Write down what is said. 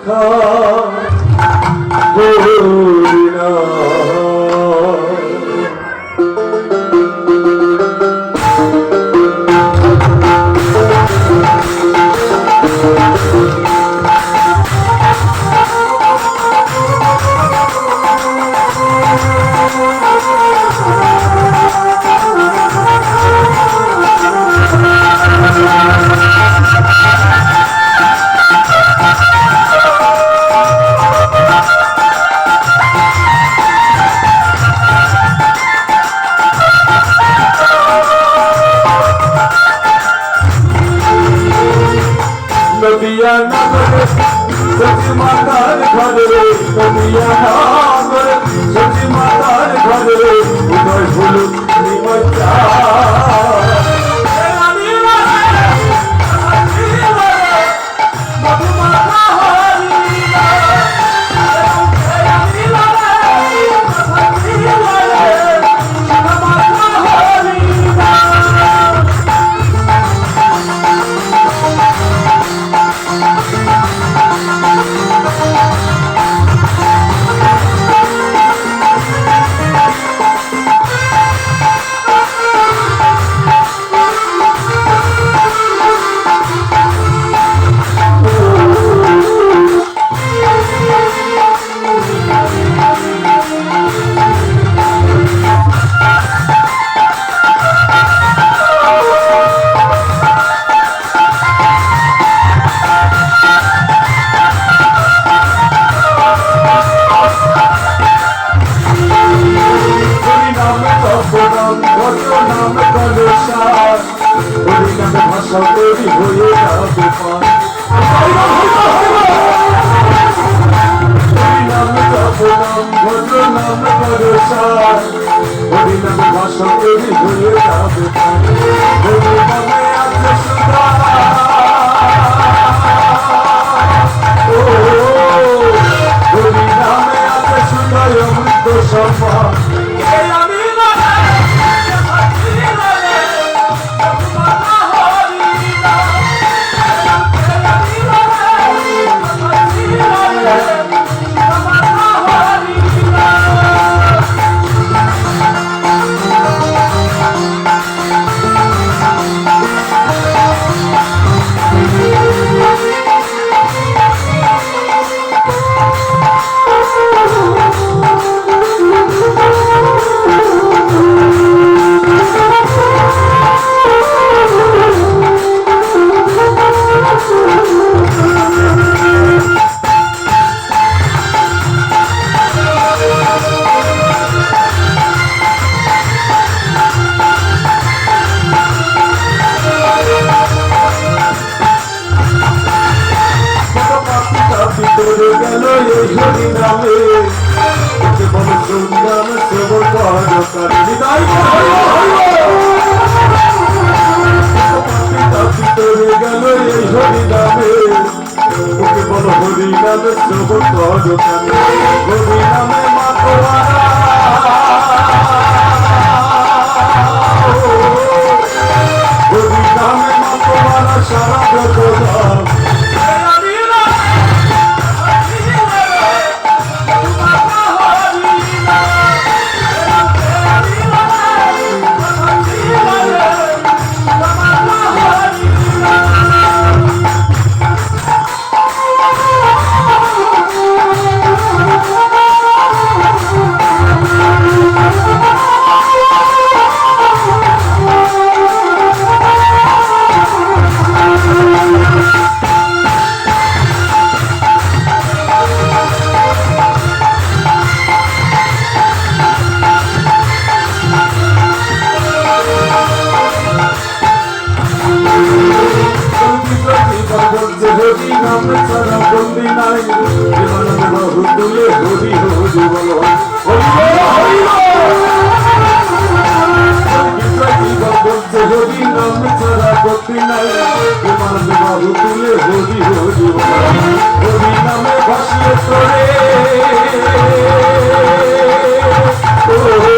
রক্ষা নদিয়া নগরে সচি মাতার ঘরে নদিয়া নগরে সচি মাতার ঘরে উদয় হলুদ নিমজ্জা। তৈরি হয়ে এই নামে এতে সুন্দর সেব কর হৃদয় ভিতরে গেল এই হরি নামে ওকে বল হরি নামে সেব কর হরি হরিনাম তোমার বাবু তুলে হরি হরি হরিনামে ভাসিয়ে তোরে